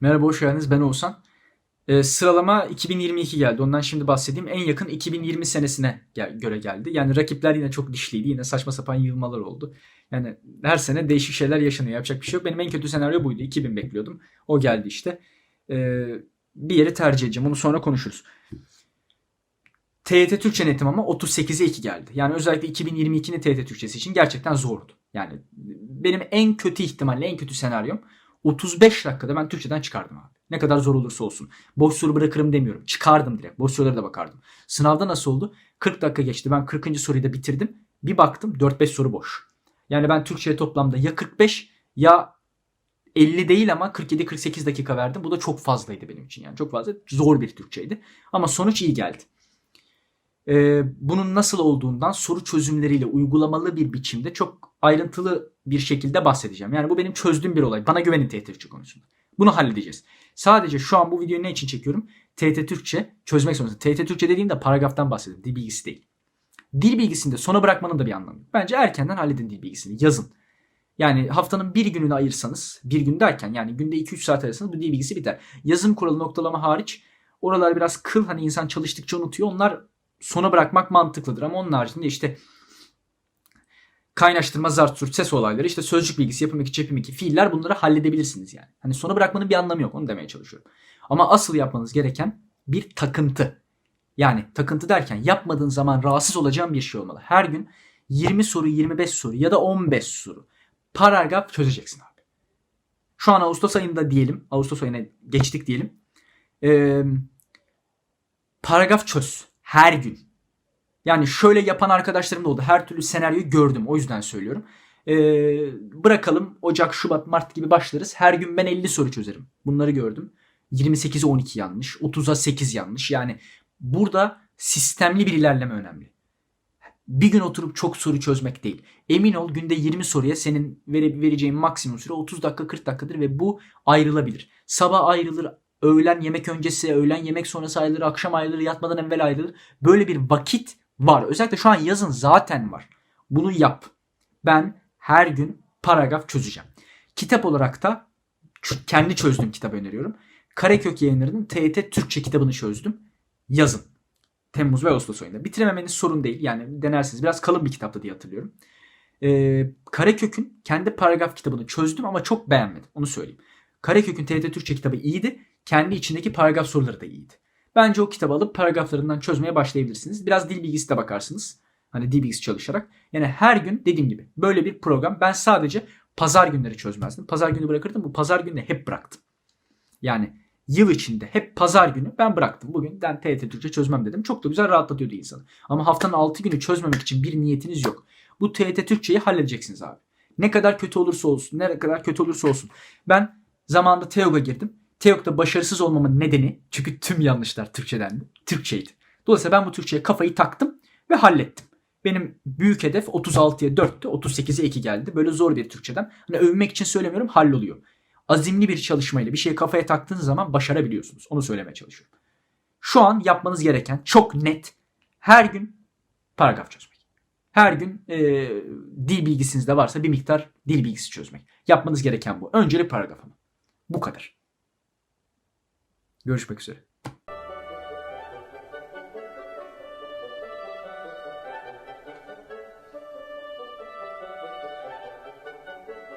Merhaba hoş geldiniz ben Oğuzhan. Ee, sıralama 2022 geldi. Ondan şimdi bahsedeyim. En yakın 2020 senesine gel- göre geldi. Yani rakipler yine çok dişliydi. Yine saçma sapan yığılmalar oldu. Yani her sene değişik şeyler yaşanıyor. Yapacak bir şey yok. Benim en kötü senaryo buydu. 2000 bekliyordum. O geldi işte. Ee, bir yeri tercih edeceğim. Onu sonra konuşuruz. TYT Türkçe netim ama 38'e 2 geldi. Yani özellikle 2022'nin TYT Türkçesi için gerçekten zordu. Yani benim en kötü ihtimalle en kötü senaryom 35 dakikada ben Türkçeden çıkardım abi. Ne kadar zor olursa olsun. Boş soru bırakırım demiyorum. Çıkardım direkt. Boş sorulara da bakardım. Sınavda nasıl oldu? 40 dakika geçti. Ben 40. soruyu da bitirdim. Bir baktım 4-5 soru boş. Yani ben Türkçe'ye toplamda ya 45 ya 50 değil ama 47-48 dakika verdim. Bu da çok fazlaydı benim için. Yani çok fazla zor bir Türkçeydi. Ama sonuç iyi geldi. Ee, bunun nasıl olduğundan soru çözümleriyle uygulamalı bir biçimde çok ayrıntılı bir şekilde bahsedeceğim. Yani bu benim çözdüğüm bir olay. Bana güvenin TYT Türkçe konusunda. Bunu halledeceğiz. Sadece şu an bu videoyu ne için çekiyorum? TYT Türkçe çözmek zorunda. TYT Türkçe dediğimde paragraftan bahsediyorum. Dil bilgisi değil. Dil bilgisini de sona bırakmanın da bir anlamı yok. Bence erkenden halledin dil bilgisini. Yazın. Yani haftanın bir gününü ayırsanız, bir gün derken yani günde 2-3 saat ayırsanız bu dil bilgisi biter. Yazım kuralı noktalama hariç oralar biraz kıl hani insan çalıştıkça unutuyor. Onlar sona bırakmak mantıklıdır ama onun haricinde işte kaynaştırma, zart, surt, ses olayları, işte sözcük bilgisi, yapım eki, çepim eki, fiiller bunları halledebilirsiniz yani. Hani sona bırakmanın bir anlamı yok. Onu demeye çalışıyorum. Ama asıl yapmanız gereken bir takıntı. Yani takıntı derken yapmadığın zaman rahatsız olacağın bir şey olmalı. Her gün 20 soru, 25 soru ya da 15 soru paragraf çözeceksin abi. Şu an Ağustos ayında diyelim. Ağustos ayına geçtik diyelim. Ee, paragraf çöz. Her gün. Yani şöyle yapan arkadaşlarım da oldu. Her türlü senaryoyu gördüm. O yüzden söylüyorum. Ee, bırakalım Ocak, Şubat, Mart gibi başlarız. Her gün ben 50 soru çözerim. Bunları gördüm. 28'e 12 yanlış. 30'a 8 yanlış. Yani burada sistemli bir ilerleme önemli. Bir gün oturup çok soru çözmek değil. Emin ol günde 20 soruya senin vere, vereceğin maksimum süre 30 dakika 40 dakikadır ve bu ayrılabilir. Sabah ayrılır, öğlen yemek öncesi, öğlen yemek sonrası ayrılır, akşam ayrılır, yatmadan evvel ayrılır. Böyle bir vakit var. Özellikle şu an yazın zaten var. Bunu yap. Ben her gün paragraf çözeceğim. Kitap olarak da kendi çözdüğüm kitabı öneriyorum. Karekök yayınlarının TET Türkçe kitabını çözdüm. Yazın. Temmuz ve Ağustos ayında. Bitirememeniz sorun değil. Yani denersiniz. Biraz kalın bir kitaptı diye hatırlıyorum. Ee, Karekök'ün kendi paragraf kitabını çözdüm ama çok beğenmedim. Onu söyleyeyim. Karekök'ün TET Türkçe kitabı iyiydi. Kendi içindeki paragraf soruları da iyiydi. Bence o kitabı alıp paragraflarından çözmeye başlayabilirsiniz. Biraz dil bilgisi de bakarsınız. Hani dil bilgisi çalışarak. Yani her gün dediğim gibi böyle bir program. Ben sadece pazar günleri çözmezdim. Pazar günü bırakırdım. Bu pazar günü hep bıraktım. Yani yıl içinde hep pazar günü ben bıraktım. Bugün ben TYT Türkçe çözmem dedim. Çok da güzel rahatlatıyordu insanı. Ama haftanın 6 günü çözmemek için bir niyetiniz yok. Bu TYT Türkçeyi halledeceksiniz abi. Ne kadar kötü olursa olsun, ne kadar kötü olursa olsun. Ben zamanında TEOG'a girdim. TEOG'da başarısız olmamın nedeni çünkü tüm yanlışlar Türkçedendi. Türkçeydi. Dolayısıyla ben bu Türkçeye kafayı taktım ve hallettim. Benim büyük hedef 36'ya 4'tü, 38'e 2 geldi. Böyle zor bir Türkçeden. Hani övünmek için söylemiyorum, halloluyor. Azimli bir çalışmayla bir şeyi kafaya taktığınız zaman başarabiliyorsunuz. Onu söylemeye çalışıyorum. Şu an yapmanız gereken çok net her gün paragraf çözmek. Her gün e, dil bilgisinizde varsa bir miktar dil bilgisi çözmek. Yapmanız gereken bu. Önceli paragraf ama. Bu kadar. Görüşmek üzere.